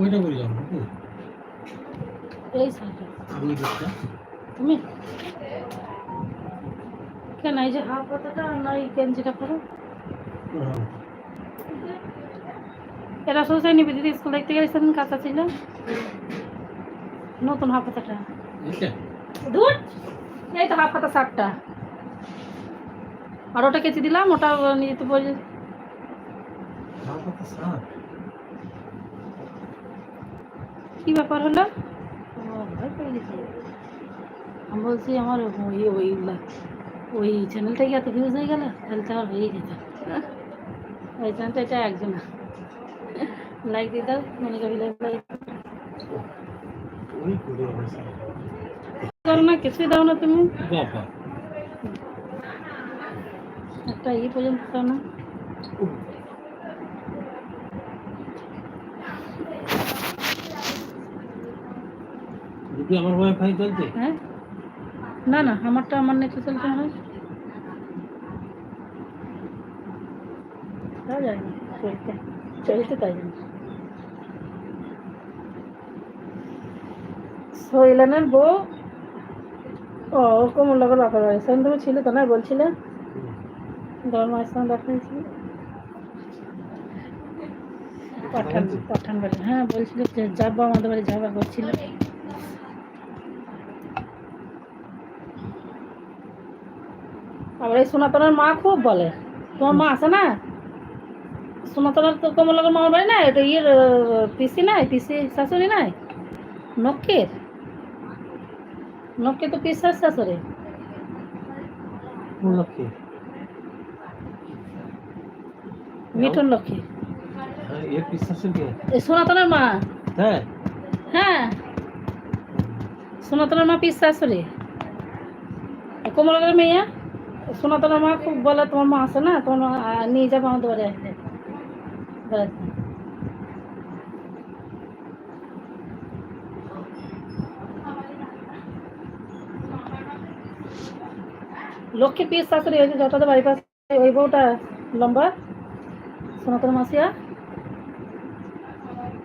ওইটা বলি যাও এই দুই তুমি? কেন এই যে হাফ হাতাটা না এই গেঞ্জিটা পরো? হ্যাঁ। এরা সোসাই নিবি দিদি স্কুল দেখতে গেলে সেদিন কাঁচা ছিল? নতুন হাফ এইটা দূর এই তো হাফ হাতা শার্টটা। আর ওটা কেচে দিলাম ওটা নিয়ে তো বলে। হাফ হাতা শার্ট? কি ব্যাপার হলো? ও, ভয় পেয়ে গেছি। আমি বলছি আমার ওই ওইগুলা ওই চ্যানেলটা কি এত ভিউজ হয়ে গেল তাহলে তো আমার হয়েই যেত। ওই চ্যানেলটা এটা একজন। লাইক দিয়ে দাও মনিকা বিলাই লাইক ওই করে আছে করো না কিছুই দাও না তুমি। বাবা। একটা ইয়ে পর্যন্ত দাও না। যদি আমার ওয়াইফাই চলছে হ্যাঁ? না না আমারটা আমার নেটে চলছে হয়। না চলতে চলতে তাই শৈলানের বউ? ও কমলনগর বাপের বাড়ি। সেখানে তুমি ছিলে তো না বলছিলে? তোমার মায়ের সঙ্গে দেখা হয়েছিল? পাঠান পাঠান বাড়ি হ্যাঁ বলছিল যে যাব আমাদের বাড়ি যাবা বলছিল আবার এই সনাতনের মা খুব বলে। তোমার মা আছে না? সনাতনের তো কমলাগর মামার বাড়ি না এটা ইয়ের পিসি নাই? পিসি শাশুড়ি নাই? নক্কের? নক্কে তো পিসার শাশুড়ি। মিঠুন লক্ষ্মী হ্যাঁ সনাতনের মা। হ্যাঁ। হ্যাঁ। সনাতনের মা পিস শাশুড়ি। কমলাগর মেয়ে? শোনা, তোমার মা খুব বলে, তোমার মা আছে না, তোমার মা নিয়ে যাব আমাদের বাড়ি লক্ষ্মী পিস চাকরি ওই যে যতটা বাড়ি পাশে, ওই বউটা লম্বা। সনাতন মাসিয়া।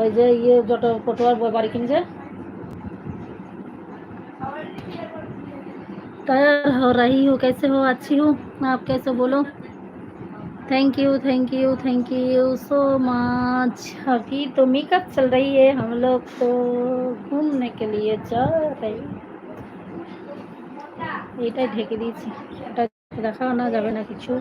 ওই যে ইয়ে যত পটুয়ার বাড়ি কিনছে। तैयार हो रही हो कैसे हो अच्छी हूँ आप कैसे बोलो thank you thank you thank you so much अभी तो मेकअप चल रही है हम लोग तो घूमने के लिए जा रहे এটাই ঢেকে দিয়েছি এটা দেখাও না যাবে না কিছু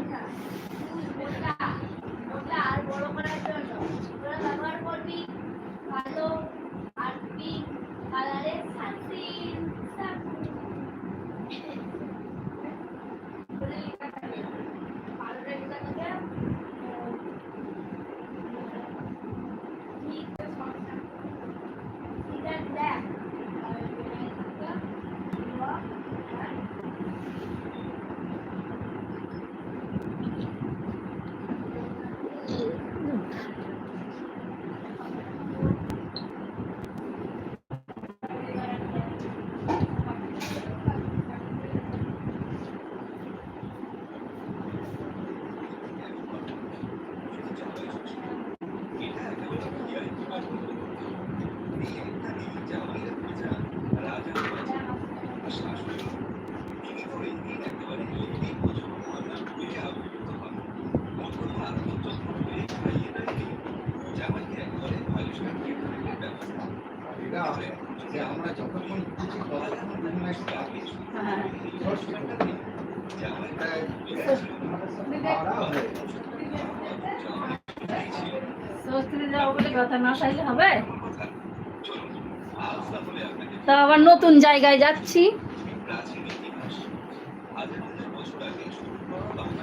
তা আবার নতুন জায়গায় যাচ্ছি।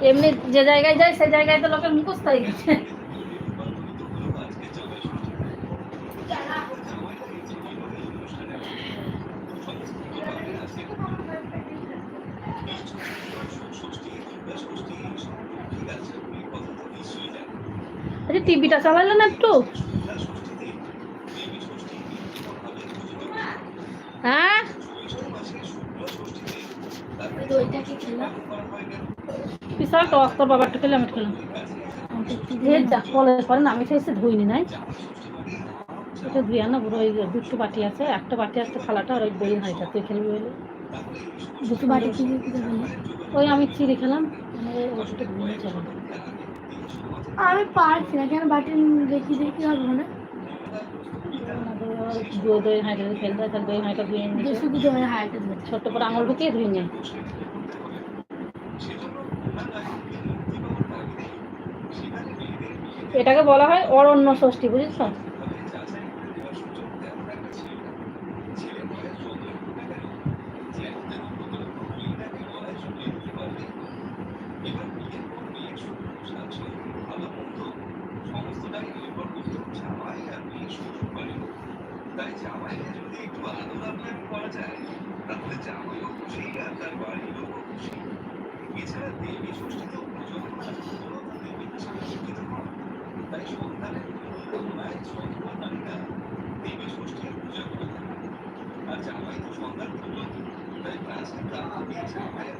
এমনি যে জায়গায় যায়, সে জায়গায় তো লোকের মুখস্থ হয়ে গেছে টিভিটা চালালে না একটু হ্যাঁ? বিশাল টক তোর বাবার খেলে আমি খেলাম। কলের পরে আমি খেয়েছি ধুইনি নাই? এটা ধুয়ে না বুড়ো ওই দুটো বাটি আছে একটা বাটি আছে খালাটা আর ওই বই হাঁড়িটা তুই খেলবি বলে। দুটো বাটি ওই আমি চিড়ে খেলাম মানে ওষুধটা ধুয়ে খেলাম আমি পারছি না কেন বাটন দেখি দেখি হবে না দই খেলতে দই ধুয়ে নিয়ে শুধু ছোট্ট করে আঙুল ধুয়ে এটাকে বলা হয় অরণ্য ষষ্ঠী বুঝেছ? জামাইও খুশি আর তার বাড়ির লোকও খুশি এছাড়া দেবী ষষ্ঠীতেও পুজো করার প্রবণতা বিভিন্ন সাংস্কৃতিক হয় তাই সন্তানের তুলনায় সন্তান নারীরা দেবী ষষ্ঠীর পূজা করে থাকে আর জামাই তো সন্তান পুজো, তাই প্রাচীন কাল দিয়ে জামাই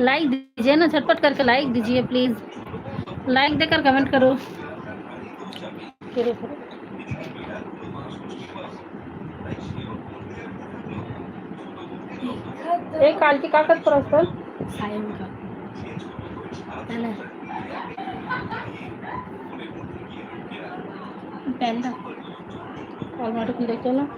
लाइक दीजिए ना झटपट करके लाइक दीजिए प्लीज़ लाइक देकर कमेंट करो। एक काल की काकत पर सर सायन का। पहला আলমারিটা খুলে দেখতে হলাম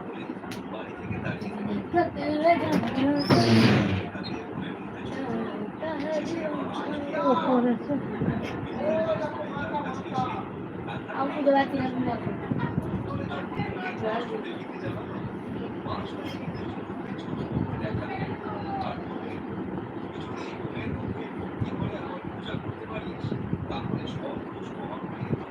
করতে পারিস? তাহলে সব খোঁজ খবর পেয়ে তোর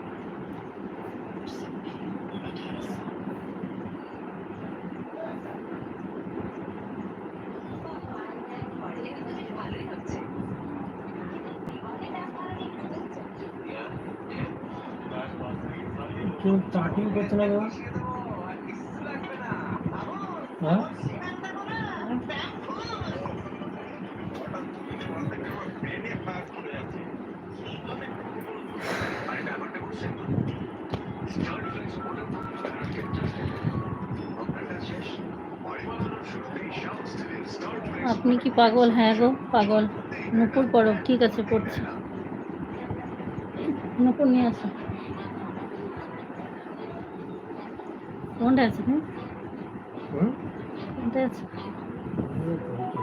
क्यों चाटिंग करते ना हम्म আপনি কি পাগল? হ্যাঁ গো পাগল। নুপুর পড়ো ঠিক আছে পড়ছি। নুপুর নিয়ে আসো। কোনটা আছে হুম? হুম? কোনটা আছে। এই তো, এই তো।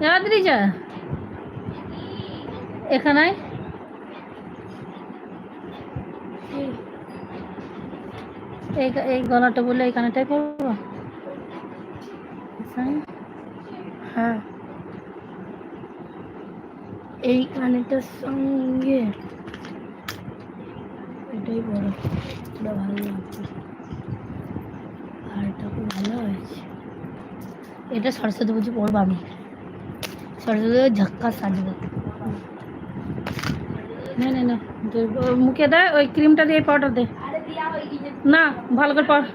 তাড়াতাড়ি যা। এখানে এই এই গলাটা বলে এখানেটাই করব হ্যাঁ। এই কানেরটার সঙ্গে এটাই বড় এটা ভালো লাগছে। আর এটা খুব ভালো হয়েছে। এটা সরস্বতী পুজো পড়ব আমি। সরস্বতী পুজো ঝক্কা সাজবো। না না না মুখে দে, ওই ক্রিমটা দিয়ে পাউডার দে। না ভালো করে পড়।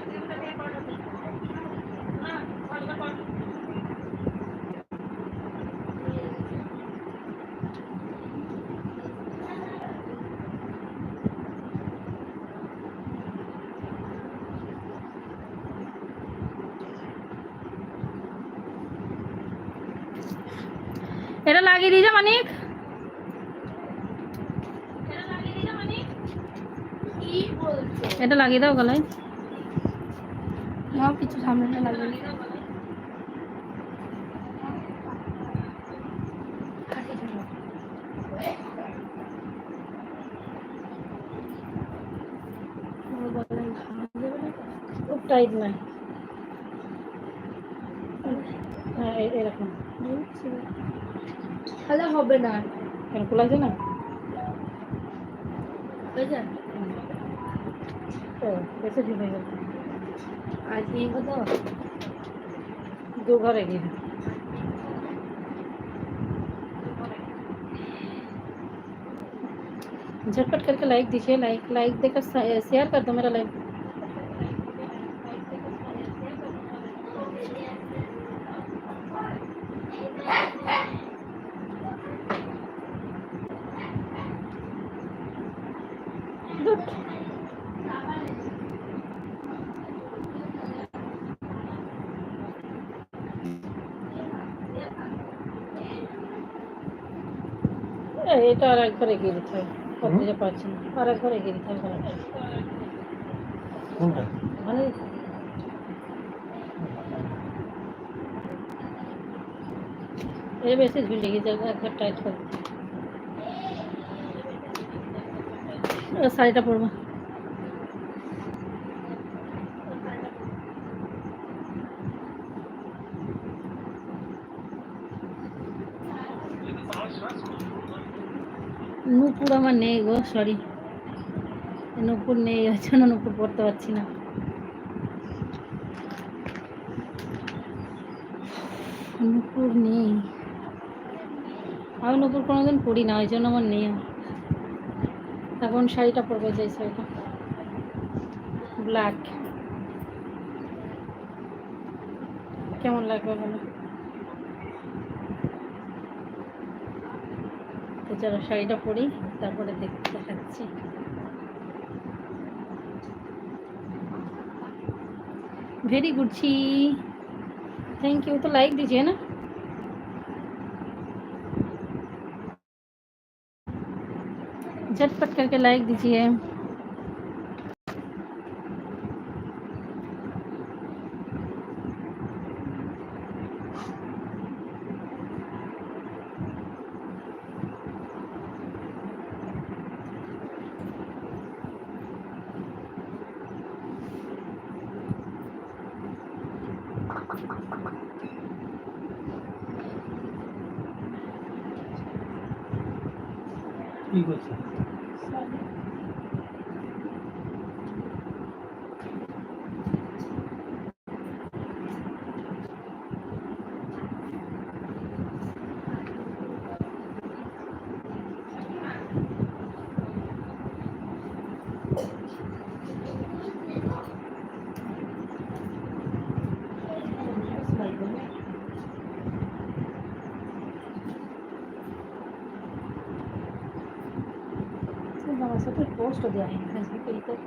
এটা লাগিয়ে দিয়ে যা মানিক কি বলছে এটা লাগিয়ে দাও গলায়। না কিছু সামনেটা লাগবে খুব টাইট নয় হ্যাঁ এরকম। তাহলে হবে না এরকম লাগছে না? বুঝলে तो कैसे आज तो दो घर है झटपट करके लाइक दीजिए लाइक लाइक देकर शेयर कर दो मेरा लाइक এটা আর একবারে গিয়ে দিতে হবে করতে পাচ্ছি না আর একবারে গিয়ে দিতে হবে। গলাটা। কোনটা? মানে এই বেশি ভুলে যাবে একবার টাইট করে। দিতে হবে। এবার শাড়িটা পরবো। নূপুর আমার নেই গো সরি নূপুর নেই ওই জন্য নূপুর পড়তে পারছি না। নূপুর নেই। আমি নূপুর কোনোদিন পড়ি না, ওই জন্য আমার নেই এখন শাড়িটা পরবো যে শাড়িটা ব্ল্যাক কেমন লাগবে বলো? তো শাড়িটা পরি। তারপরে দেখতে দেখাচ্ছি very good ji thank you तो लाइक दीजिए ना झटपट करके लाइक दीजिए কি করছে तो पोस्ट हो। गया है हाँ हंस भी बिल्कुल।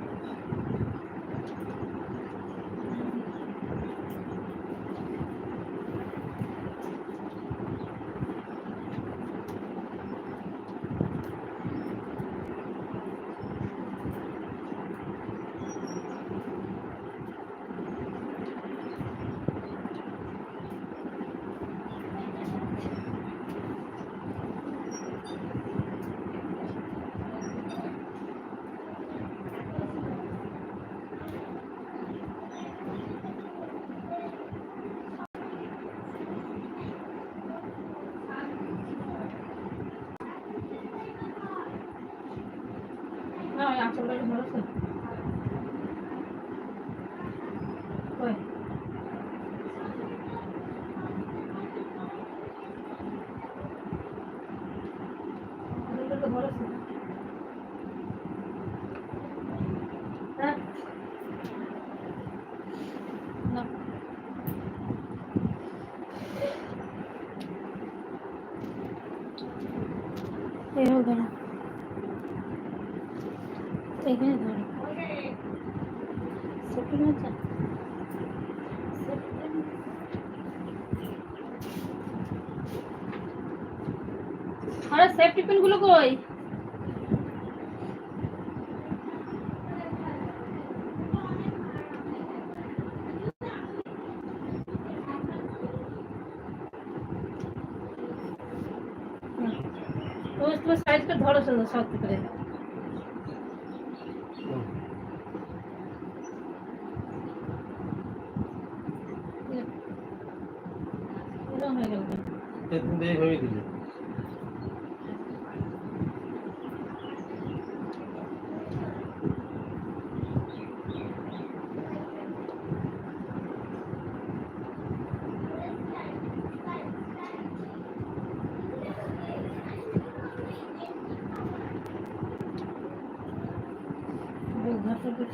ধরো সুন্দর শক্ত করে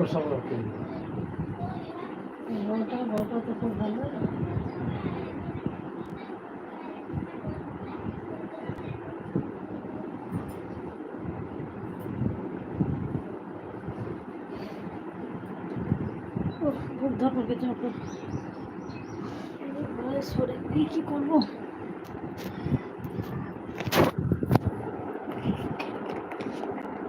গরু সংগ্রহ করি উদ্ধার করবে যখন শরীর কি করব?